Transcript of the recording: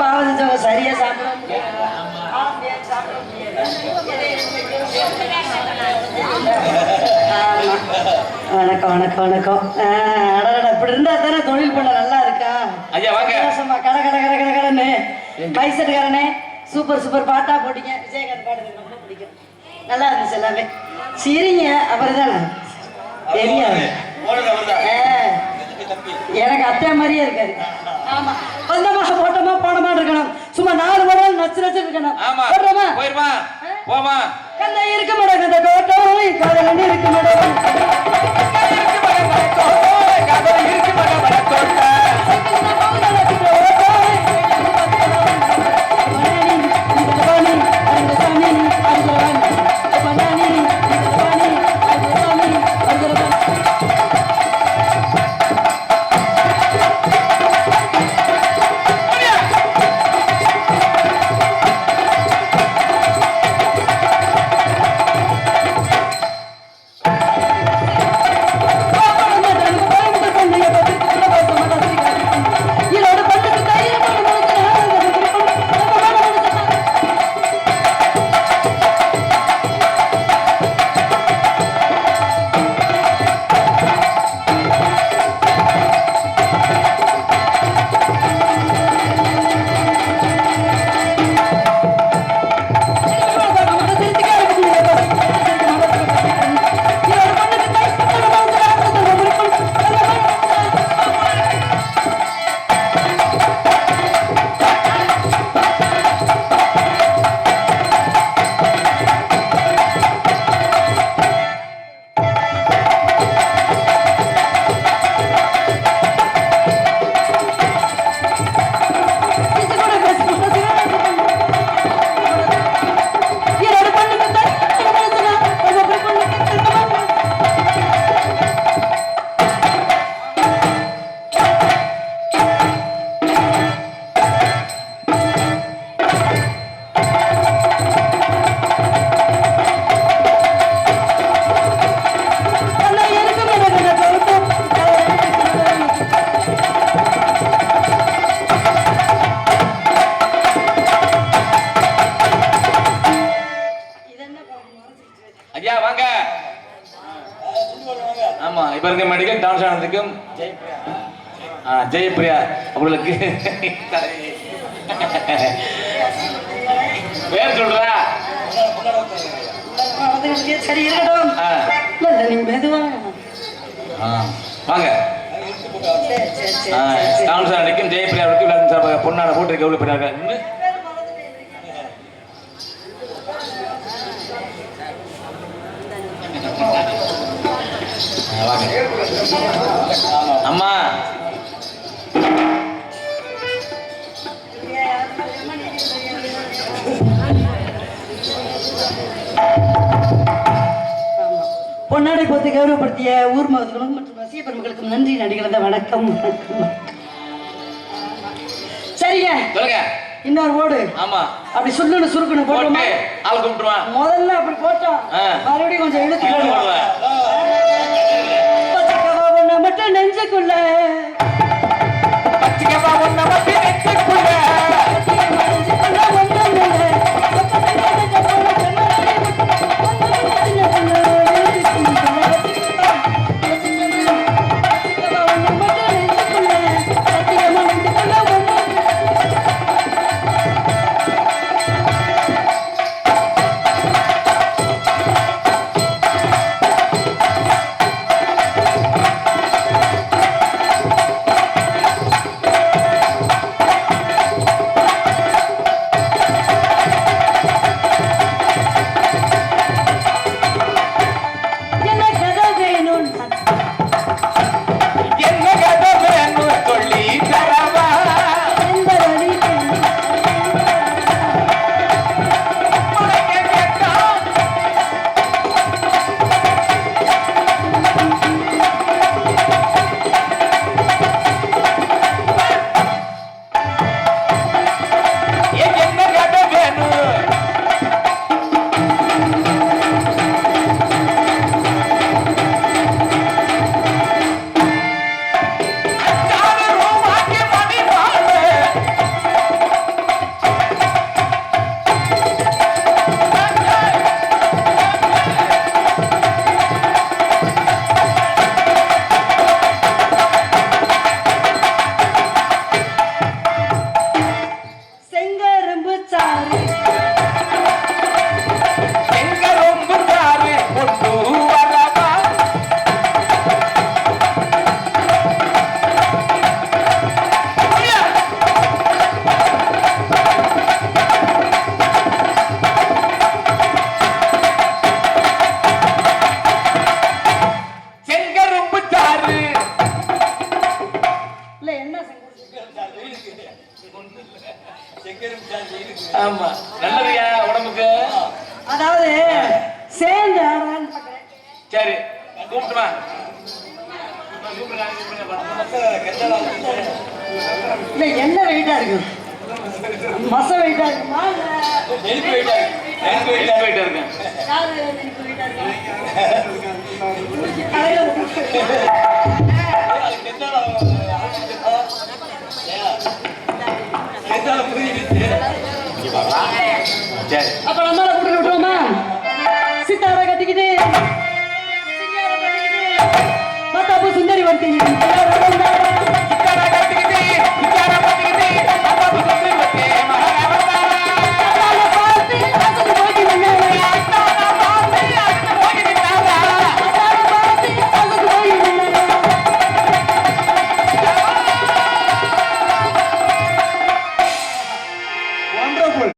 பாவம் செஞ்சவங்க சரியா சாப்பிட. வணக்கம் வணக்கம் வணக்கம். ஆ, அடடட, இப்படி இருந்தா தானே தொழில் பண்ண நல்லா இருக்கா? ஐயா வாங்க. கட கட கட கட கடன்னு. பைசட்டுக்காரனே சூப்பர் சூப்பர் பாட்டா போட்டீங்க. விஜயகாந்த் பாட்டு ரொம்ப பிடிக்கும். நல்லா இருந்துச்சு எல்லாமே. சிரிங்க அப்புறம் தானே தெரியாது. எனக்கு அத்தை மாதிரியே இருக்காரு. ஆமா. வந்தமா போட்டோமா போனமா இருக்கணும். சும்மா நாலு மணி நச்சு நச்சு இருக்கணும். ஆமா. போடுறோமா? போயிருமா? போமா. ஐயா வாங்க. ஆமா இப்ப இருக்க மெடிக்கல் டான்ஸ் ஆனதுக்கும் ஆ, ஜெயப்பிரியா உங்களுக்கு பேர் சொல்றா. சரி இருக்கட்டும் ஆ, ஆ, வாங்க. டான்ஸ் ஆனதுக்கும் ஜெயப்பிரியா அவருக்கு விழாவின் சார்பாக எவ்வளவு பெரிய வாங்க அம்மா. பொன்னாடை போத்து கௌரவப்படுத்திய ஊர் மகத்துகளும் மற்றும் ரசிக பெருமக்களுக்கும் நன்றி நடிகளந்த வணக்கம் சரிங்க. சொல்லுங்க. இன்னொரு ஓடு. ஆமா. அப்படி சுல்லுன்னு சுருக்குன்னு போட்டோமா? முதல்ல அப்படி போட்டோம். மறுபடியும் கொஞ்சம் இழுத்து ஆமா. நல்லதுயா உடம்புக்கு. அதாவது சேர்ந்து. சரி கூப்பிட்டுமா? இல்ல என்ன வெயிட்டா இருக்கு? மச வெயிட்டா இருக்குமா? இருக்கேன் யாரு எனக்கு வெயிட்டா இருக்கா? கடையில